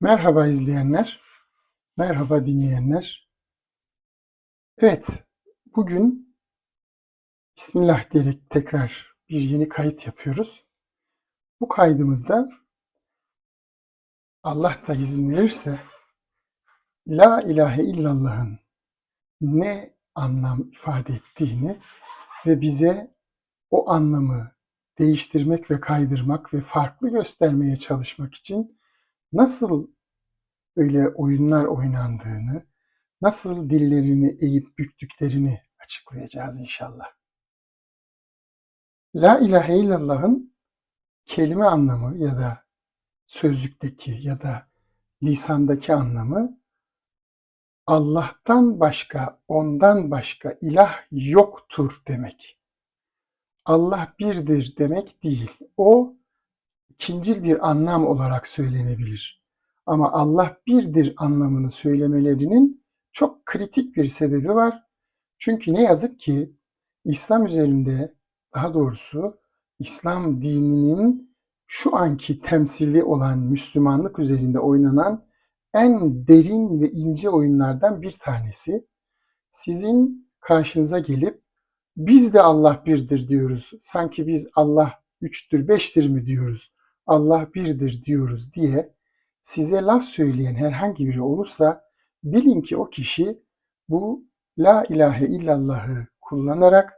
Merhaba izleyenler, merhaba dinleyenler. Evet, bugün Bismillah diyerek tekrar bir yeni kayıt yapıyoruz. Bu kaydımızda Allah da izin verirse La ilahe illallah'ın ne anlam ifade ettiğini ve bize o anlamı değiştirmek ve kaydırmak ve farklı göstermeye çalışmak için nasıl öyle oyunlar oynandığını, nasıl dillerini eğip büktüklerini açıklayacağız inşallah. La ilahe illallah'ın kelime anlamı ya da sözlükteki ya da lisandaki anlamı Allah'tan başka, ondan başka ilah yoktur demek. Allah birdir demek değil. O ikincil bir anlam olarak söylenebilir. Ama Allah birdir anlamını söylemelerinin çok kritik bir sebebi var. Çünkü ne yazık ki İslam üzerinde daha doğrusu İslam dininin şu anki temsili olan Müslümanlık üzerinde oynanan en derin ve ince oyunlardan bir tanesi. Sizin karşınıza gelip biz de Allah birdir diyoruz. Sanki biz Allah üçtür, beştir mi diyoruz. Allah birdir diyoruz diye size laf söyleyen herhangi biri olursa bilin ki o kişi bu La ilahe illallah'ı kullanarak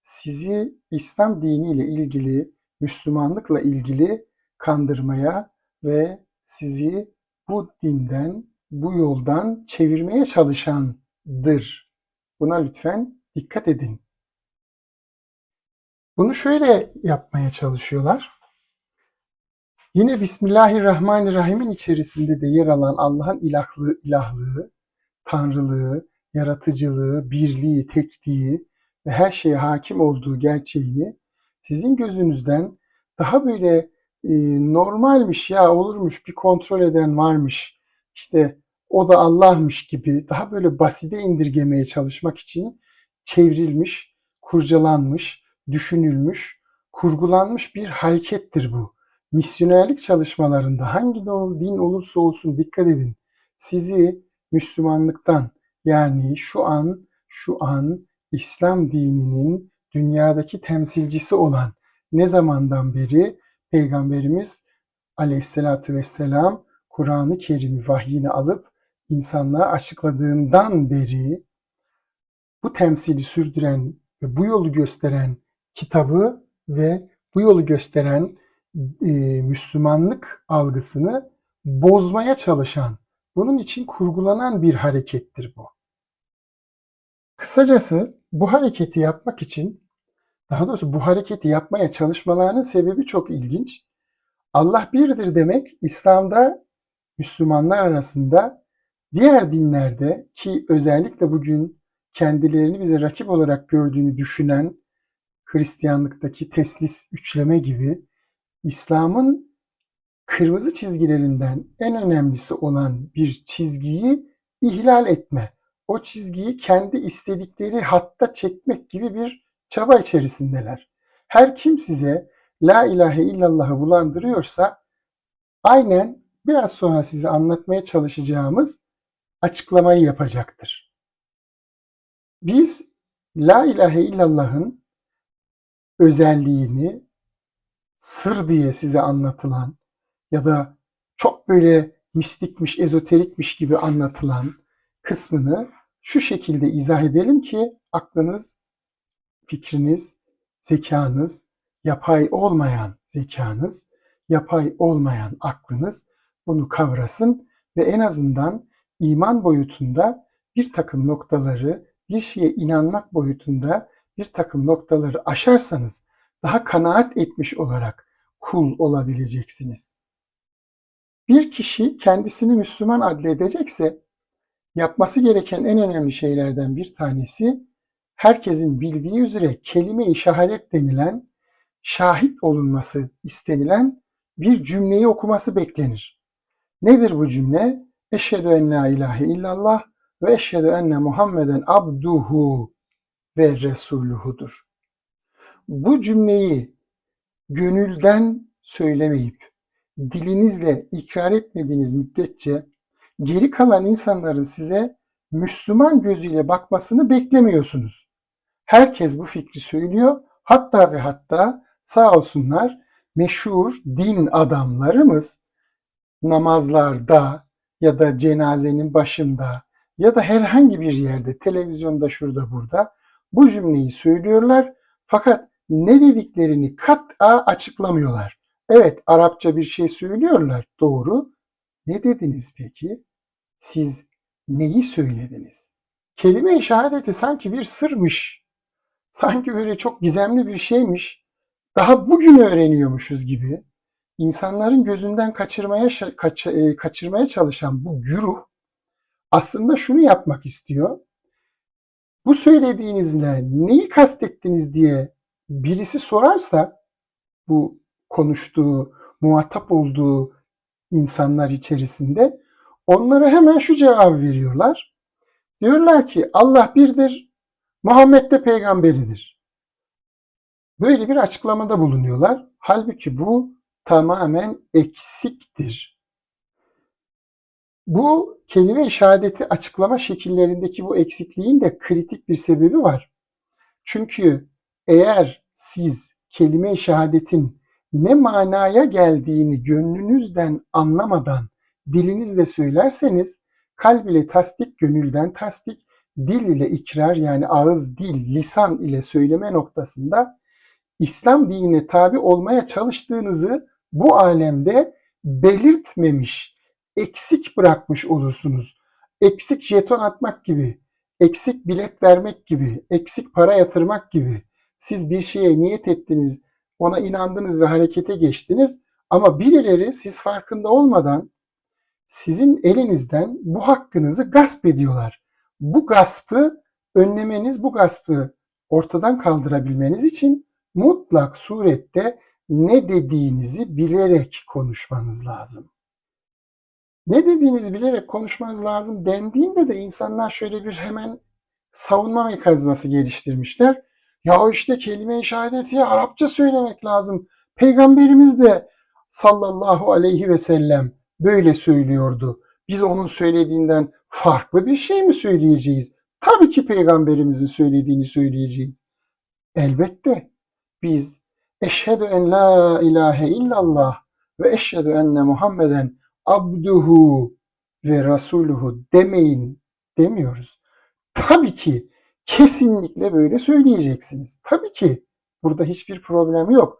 sizi İslam diniyle ilgili, Müslümanlıkla ilgili kandırmaya ve sizi bu dinden, bu yoldan çevirmeye çalışandır. Buna lütfen dikkat edin. Bunu şöyle yapmaya çalışıyorlar. Yine Bismillahirrahmanirrahim'in içerisinde de yer alan Allah'ın ilahlığı, ilahlığı, tanrılığı, yaratıcılığı, birliği, tekliği ve her şeye hakim olduğu gerçeğini sizin gözünüzden daha böyle e, normalmiş ya olurmuş bir kontrol eden varmış işte o da Allah'mış gibi daha böyle basite indirgemeye çalışmak için çevrilmiş, kurcalanmış, düşünülmüş, kurgulanmış bir harekettir bu misyonerlik çalışmalarında hangi din olursa olsun dikkat edin. Sizi Müslümanlıktan yani şu an şu an İslam dininin dünyadaki temsilcisi olan ne zamandan beri Peygamberimiz Aleyhisselatü Vesselam Kur'an-ı Kerim'i vahyini alıp insanlığa açıkladığından beri bu temsili sürdüren ve bu yolu gösteren kitabı ve bu yolu gösteren e, Müslümanlık algısını bozmaya çalışan, bunun için kurgulanan bir harekettir bu. Kısacası bu hareketi yapmak için, daha doğrusu bu hareketi yapmaya çalışmalarının sebebi çok ilginç. Allah birdir demek İslam'da Müslümanlar arasında diğer dinlerde ki özellikle bugün kendilerini bize rakip olarak gördüğünü düşünen Hristiyanlıktaki teslis üçleme gibi İslam'ın kırmızı çizgilerinden en önemlisi olan bir çizgiyi ihlal etme, o çizgiyi kendi istedikleri hatta çekmek gibi bir çaba içerisindeler. Her kim size La ilahe illallah'ı bulandırıyorsa aynen biraz sonra size anlatmaya çalışacağımız açıklamayı yapacaktır. Biz La ilahe illallah'ın özelliğini, sır diye size anlatılan ya da çok böyle mistikmiş, ezoterikmiş gibi anlatılan kısmını şu şekilde izah edelim ki aklınız, fikriniz, zekanız, yapay olmayan zekanız, yapay olmayan aklınız bunu kavrasın ve en azından iman boyutunda bir takım noktaları, bir şeye inanmak boyutunda bir takım noktaları aşarsanız daha kanaat etmiş olarak kul olabileceksiniz. Bir kişi kendisini Müslüman adledecekse yapması gereken en önemli şeylerden bir tanesi herkesin bildiği üzere kelime-i şehadet denilen şahit olunması istenilen bir cümleyi okuması beklenir. Nedir bu cümle? Eşhedü en la ilahe illallah ve eşhedü enne Muhammeden abduhu ve resuluhudur bu cümleyi gönülden söylemeyip dilinizle ikrar etmediğiniz müddetçe geri kalan insanların size Müslüman gözüyle bakmasını beklemiyorsunuz. Herkes bu fikri söylüyor. Hatta ve hatta sağ olsunlar meşhur din adamlarımız namazlarda ya da cenazenin başında ya da herhangi bir yerde televizyonda şurada burada bu cümleyi söylüyorlar fakat ne dediklerini kat'a açıklamıyorlar. Evet Arapça bir şey söylüyorlar doğru. Ne dediniz peki? Siz neyi söylediniz? Kelime-i şehadeti sanki bir sırmış. Sanki böyle çok gizemli bir şeymiş. Daha bugün öğreniyormuşuz gibi. İnsanların gözünden kaçırmaya kaç, e, kaçırmaya çalışan bu güruh aslında şunu yapmak istiyor. Bu söylediğinizle neyi kastettiniz diye birisi sorarsa bu konuştuğu, muhatap olduğu insanlar içerisinde onlara hemen şu cevabı veriyorlar. Diyorlar ki Allah birdir, Muhammed de peygamberidir. Böyle bir açıklamada bulunuyorlar. Halbuki bu tamamen eksiktir. Bu kelime-i şehadeti açıklama şekillerindeki bu eksikliğin de kritik bir sebebi var. Çünkü eğer siz kelime-i şehadetin ne manaya geldiğini gönlünüzden anlamadan dilinizle söylerseniz kalb ile tasdik, gönülden tasdik, dil ile ikrar yani ağız, dil, lisan ile söyleme noktasında İslam dinine tabi olmaya çalıştığınızı bu alemde belirtmemiş, eksik bırakmış olursunuz. Eksik jeton atmak gibi, eksik bilet vermek gibi, eksik para yatırmak gibi. Siz bir şeye niyet ettiniz, ona inandınız ve harekete geçtiniz ama birileri siz farkında olmadan sizin elinizden bu hakkınızı gasp ediyorlar. Bu gaspı önlemeniz, bu gaspı ortadan kaldırabilmeniz için mutlak surette ne dediğinizi bilerek konuşmanız lazım. Ne dediğinizi bilerek konuşmanız lazım dendiğinde de insanlar şöyle bir hemen savunma mekanizması geliştirmişler. Ya işte kelime-i şehadeti Arapça söylemek lazım. Peygamberimiz de sallallahu aleyhi ve sellem böyle söylüyordu. Biz onun söylediğinden farklı bir şey mi söyleyeceğiz? Tabii ki peygamberimizin söylediğini söyleyeceğiz. Elbette biz eşhedü en la ilahe illallah ve eşhedü enne Muhammeden abduhu ve rasuluhu demeyin demiyoruz. Tabii ki kesinlikle böyle söyleyeceksiniz. Tabii ki burada hiçbir problem yok.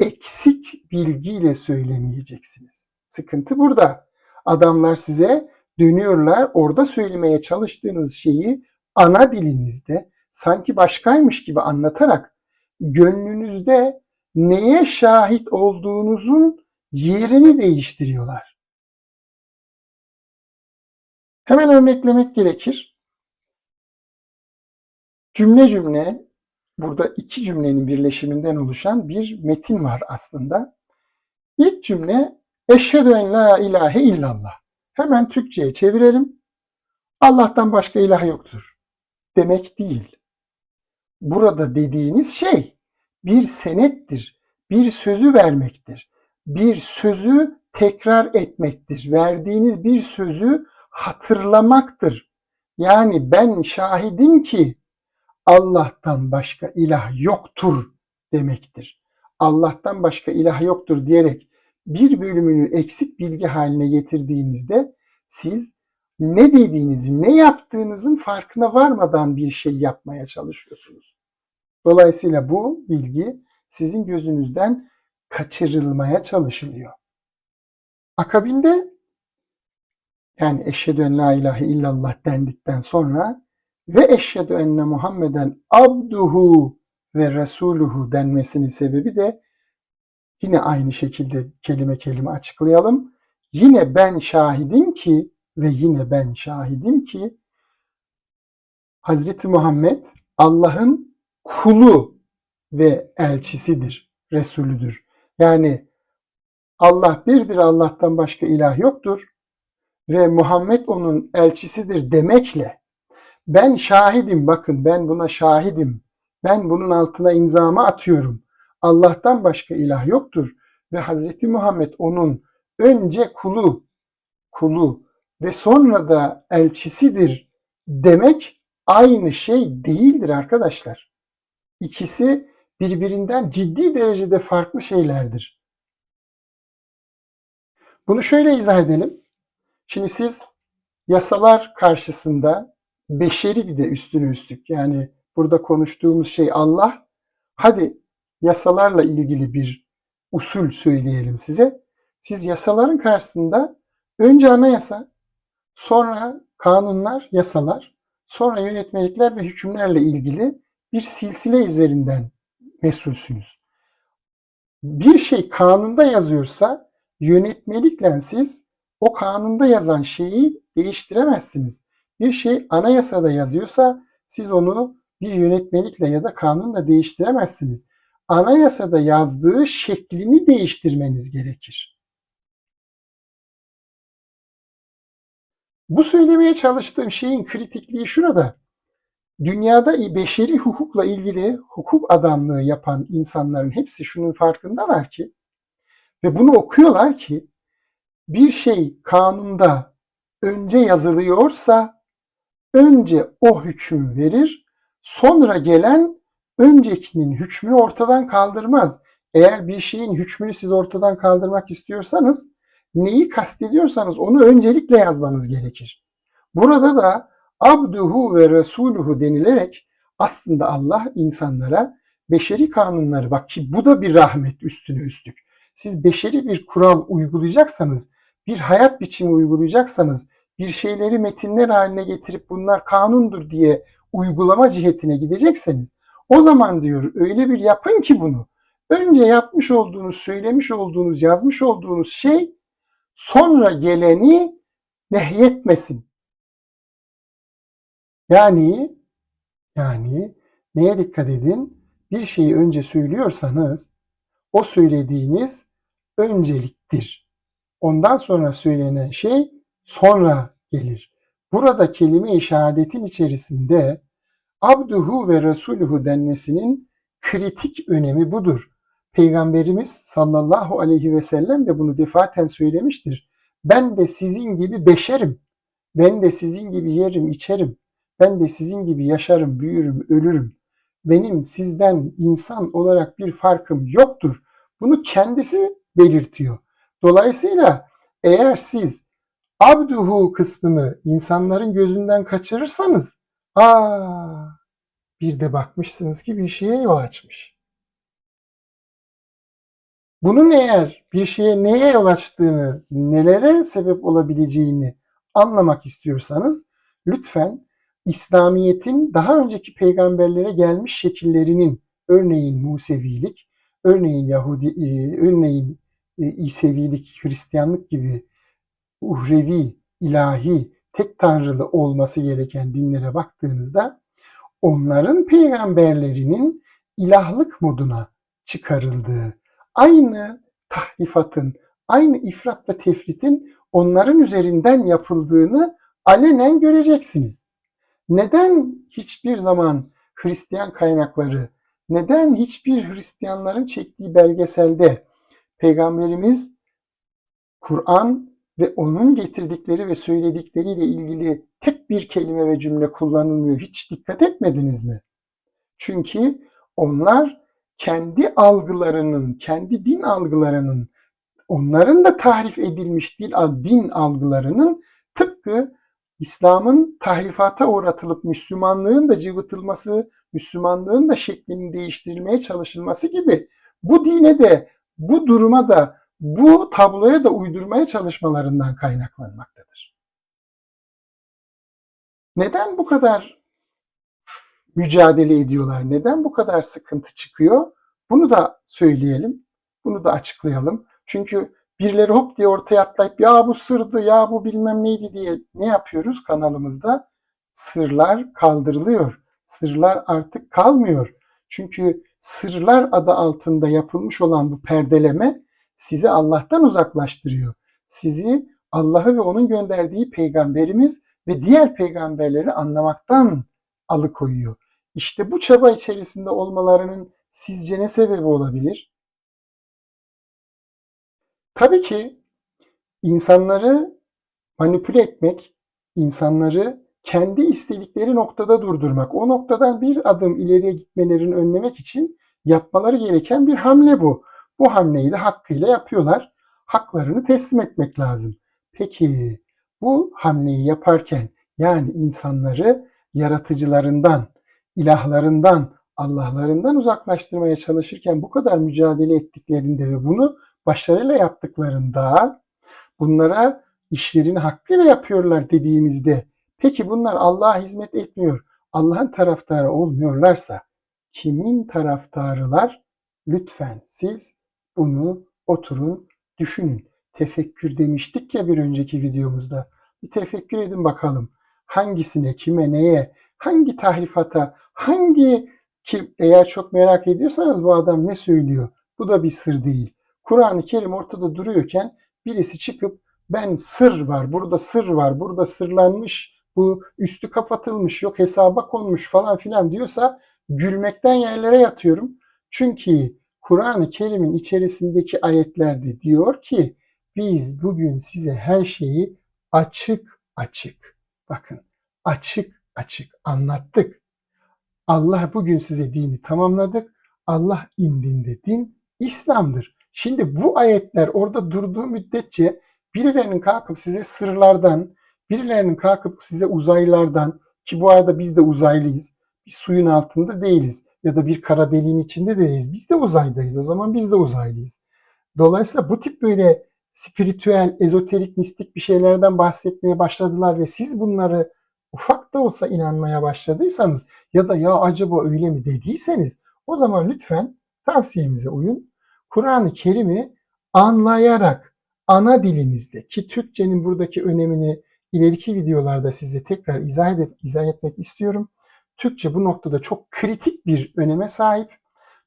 Eksik bilgiyle söylemeyeceksiniz. Sıkıntı burada. Adamlar size dönüyorlar orada söylemeye çalıştığınız şeyi ana dilinizde sanki başkaymış gibi anlatarak gönlünüzde neye şahit olduğunuzun yerini değiştiriyorlar. Hemen örneklemek gerekir. Cümle cümle burada iki cümlenin birleşiminden oluşan bir metin var aslında. İlk cümle Eşhedü en la ilahe illallah. Hemen Türkçe'ye çevirelim. Allah'tan başka ilah yoktur. Demek değil. Burada dediğiniz şey bir senettir. Bir sözü vermektir. Bir sözü tekrar etmektir. Verdiğiniz bir sözü hatırlamaktır. Yani ben şahidim ki Allah'tan başka ilah yoktur demektir. Allah'tan başka ilah yoktur diyerek bir bölümünü eksik bilgi haline getirdiğinizde siz ne dediğinizi, ne yaptığınızın farkına varmadan bir şey yapmaya çalışıyorsunuz. Dolayısıyla bu bilgi sizin gözünüzden kaçırılmaya çalışılıyor. Akabinde yani eşhedü en la ilahe illallah dendikten sonra ve eşhedü enne Muhammeden abduhu ve resuluhu denmesinin sebebi de Yine aynı şekilde kelime kelime açıklayalım. Yine ben şahidim ki ve yine ben şahidim ki Hazreti Muhammed Allah'ın kulu ve elçisidir, Resulüdür. Yani Allah birdir, Allah'tan başka ilah yoktur ve Muhammed onun elçisidir demekle ben şahidim bakın ben buna şahidim. Ben bunun altına imzamı atıyorum. Allah'tan başka ilah yoktur ve Hz. Muhammed onun önce kulu, kulu ve sonra da elçisidir demek aynı şey değildir arkadaşlar. İkisi birbirinden ciddi derecede farklı şeylerdir. Bunu şöyle izah edelim. Şimdi siz yasalar karşısında beşeri bir de üstüne üstlük yani burada konuştuğumuz şey Allah. Hadi yasalarla ilgili bir usul söyleyelim size. Siz yasaların karşısında önce anayasa, sonra kanunlar, yasalar, sonra yönetmelikler ve hükümlerle ilgili bir silsile üzerinden mesulsünüz. Bir şey kanunda yazıyorsa yönetmelikle siz o kanunda yazan şeyi değiştiremezsiniz. Bir şey anayasada yazıyorsa siz onu bir yönetmelikle ya da kanunla değiştiremezsiniz. Anayasada yazdığı şeklini değiştirmeniz gerekir. Bu söylemeye çalıştığım şeyin kritikliği şurada. Dünyada beşeri hukukla ilgili hukuk adamlığı yapan insanların hepsi şunun farkındalar ki ve bunu okuyorlar ki bir şey kanunda önce yazılıyorsa önce o hüküm verir, sonra gelen öncekinin hükmünü ortadan kaldırmaz. Eğer bir şeyin hükmünü siz ortadan kaldırmak istiyorsanız neyi kastediyorsanız onu öncelikle yazmanız gerekir. Burada da abduhu ve resuluhu denilerek aslında Allah insanlara beşeri kanunları bak ki bu da bir rahmet üstüne üstlük. Siz beşeri bir kural uygulayacaksanız, bir hayat biçimi uygulayacaksanız, bir şeyleri metinler haline getirip bunlar kanundur diye uygulama cihetine gidecekseniz o zaman diyor öyle bir yapın ki bunu. Önce yapmış olduğunuz, söylemiş olduğunuz, yazmış olduğunuz şey sonra geleni nehyetmesin. Yani yani neye dikkat edin? Bir şeyi önce söylüyorsanız o söylediğiniz önceliktir. Ondan sonra söylenen şey sonra gelir. Burada kelime-i şehadetin içerisinde abduhu ve resuluhu denmesinin kritik önemi budur. Peygamberimiz sallallahu aleyhi ve sellem de bunu defaten söylemiştir. Ben de sizin gibi beşerim. Ben de sizin gibi yerim, içerim. Ben de sizin gibi yaşarım, büyürüm, ölürüm. Benim sizden insan olarak bir farkım yoktur. Bunu kendisi belirtiyor. Dolayısıyla eğer siz abduhu kısmını insanların gözünden kaçırırsanız aa bir de bakmışsınız ki bir şeye yol açmış. Bunun eğer bir şeye neye yol açtığını, nelere sebep olabileceğini anlamak istiyorsanız lütfen İslamiyet'in daha önceki peygamberlere gelmiş şekillerinin örneğin Musevilik, örneğin Yahudi, e, örneğin e, İsevilik, Hristiyanlık gibi uhrevi, ilahi, tek tanrılı olması gereken dinlere baktığınızda onların peygamberlerinin ilahlık moduna çıkarıldığı, aynı tahrifatın, aynı ifrat ve tefritin onların üzerinden yapıldığını alenen göreceksiniz. Neden hiçbir zaman Hristiyan kaynakları, neden hiçbir Hristiyanların çektiği belgeselde Peygamberimiz Kur'an ve onun getirdikleri ve söyledikleriyle ilgili tek bir kelime ve cümle kullanılmıyor. Hiç dikkat etmediniz mi? Çünkü onlar kendi algılarının, kendi din algılarının, onların da tahrif edilmiş dil, din algılarının tıpkı İslam'ın tahrifata uğratılıp Müslümanlığın da cıvıtılması, Müslümanlığın da şeklinin değiştirilmeye çalışılması gibi bu dine de, bu duruma da, bu tabloya da uydurmaya çalışmalarından kaynaklanmaktadır. Neden bu kadar mücadele ediyorlar? Neden bu kadar sıkıntı çıkıyor? Bunu da söyleyelim. Bunu da açıklayalım. Çünkü birileri hop diye ortaya atlayıp ya bu sırdı ya bu bilmem neydi diye ne yapıyoruz kanalımızda? Sırlar kaldırılıyor. Sırlar artık kalmıyor. Çünkü sırlar adı altında yapılmış olan bu perdeleme sizi Allah'tan uzaklaştırıyor. Sizi Allah'ı ve onun gönderdiği peygamberimiz ve diğer peygamberleri anlamaktan alıkoyuyor. İşte bu çaba içerisinde olmalarının sizce ne sebebi olabilir? Tabii ki insanları manipüle etmek, insanları kendi istedikleri noktada durdurmak, o noktadan bir adım ileriye gitmelerini önlemek için yapmaları gereken bir hamle bu. Bu hamleyi de hakkıyla yapıyorlar. Haklarını teslim etmek lazım. Peki bu hamleyi yaparken yani insanları yaratıcılarından, ilahlarından, Allah'larından uzaklaştırmaya çalışırken bu kadar mücadele ettiklerinde ve bunu başarıyla yaptıklarında bunlara işlerini hakkıyla yapıyorlar dediğimizde peki bunlar Allah'a hizmet etmiyor, Allah'ın taraftarı olmuyorlarsa kimin taraftarılar? Lütfen siz bunu oturun düşünün. Tefekkür demiştik ya bir önceki videomuzda. Bir tefekkür edin bakalım. Hangisine, kime, neye, hangi tahrifata, hangi ki eğer çok merak ediyorsanız bu adam ne söylüyor? Bu da bir sır değil. Kur'an-ı Kerim ortada duruyorken birisi çıkıp ben sır var, burada sır var, burada sırlanmış, bu üstü kapatılmış, yok hesaba konmuş falan filan diyorsa gülmekten yerlere yatıyorum. Çünkü Kur'an-ı Kerim'in içerisindeki ayetlerde diyor ki biz bugün size her şeyi açık açık bakın açık açık anlattık. Allah bugün size dini tamamladık. Allah indinde din İslam'dır. Şimdi bu ayetler orada durduğu müddetçe birilerinin kalkıp size sırlardan, birilerinin kalkıp size uzaylardan ki bu arada biz de uzaylıyız. Biz suyun altında değiliz ya da bir kara deliğin içinde değiliz. Biz de uzaydayız. O zaman biz de uzaylıyız. Dolayısıyla bu tip böyle spiritüel, ezoterik, mistik bir şeylerden bahsetmeye başladılar ve siz bunları ufak da olsa inanmaya başladıysanız ya da ya acaba öyle mi dediyseniz o zaman lütfen tavsiyemize uyun. Kur'an-ı Kerim'i anlayarak ana dilinizde ki Türkçenin buradaki önemini ileriki videolarda size tekrar izah, edip, izah etmek istiyorum. Türkçe bu noktada çok kritik bir öneme sahip.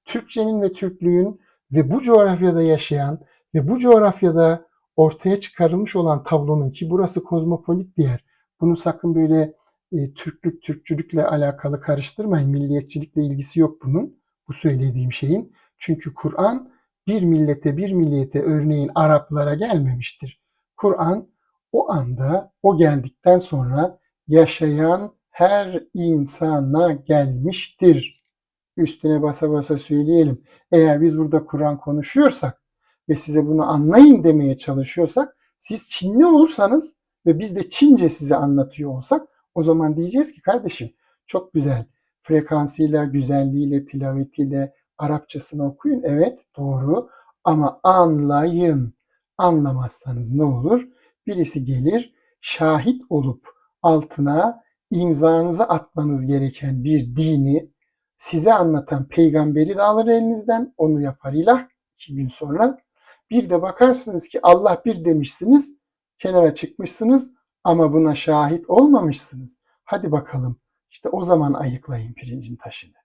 Türkçenin ve Türklüğün ve bu coğrafyada yaşayan ve bu coğrafyada ortaya çıkarılmış olan tablonun ki burası kozmopolit bir yer. Bunu sakın böyle e, Türklük, Türkçülükle alakalı karıştırmayın. Milliyetçilikle ilgisi yok bunun. Bu söylediğim şeyin. Çünkü Kur'an bir millete bir milliyete örneğin Araplara gelmemiştir. Kur'an o anda o geldikten sonra yaşayan her insana gelmiştir. Üstüne basa basa söyleyelim. Eğer biz burada Kur'an konuşuyorsak ve size bunu anlayın demeye çalışıyorsak siz Çinli olursanız ve biz de Çince size anlatıyor olsak o zaman diyeceğiz ki kardeşim çok güzel frekansıyla, güzelliğiyle, tilavetiyle, Arapçasını okuyun. Evet doğru ama anlayın. Anlamazsanız ne olur? Birisi gelir şahit olup altına imzanızı atmanız gereken bir dini size anlatan peygamberi de alır elinizden. Onu yapar ilah iki gün sonra. Bir de bakarsınız ki Allah bir demişsiniz, kenara çıkmışsınız ama buna şahit olmamışsınız. Hadi bakalım işte o zaman ayıklayın pirincin taşını.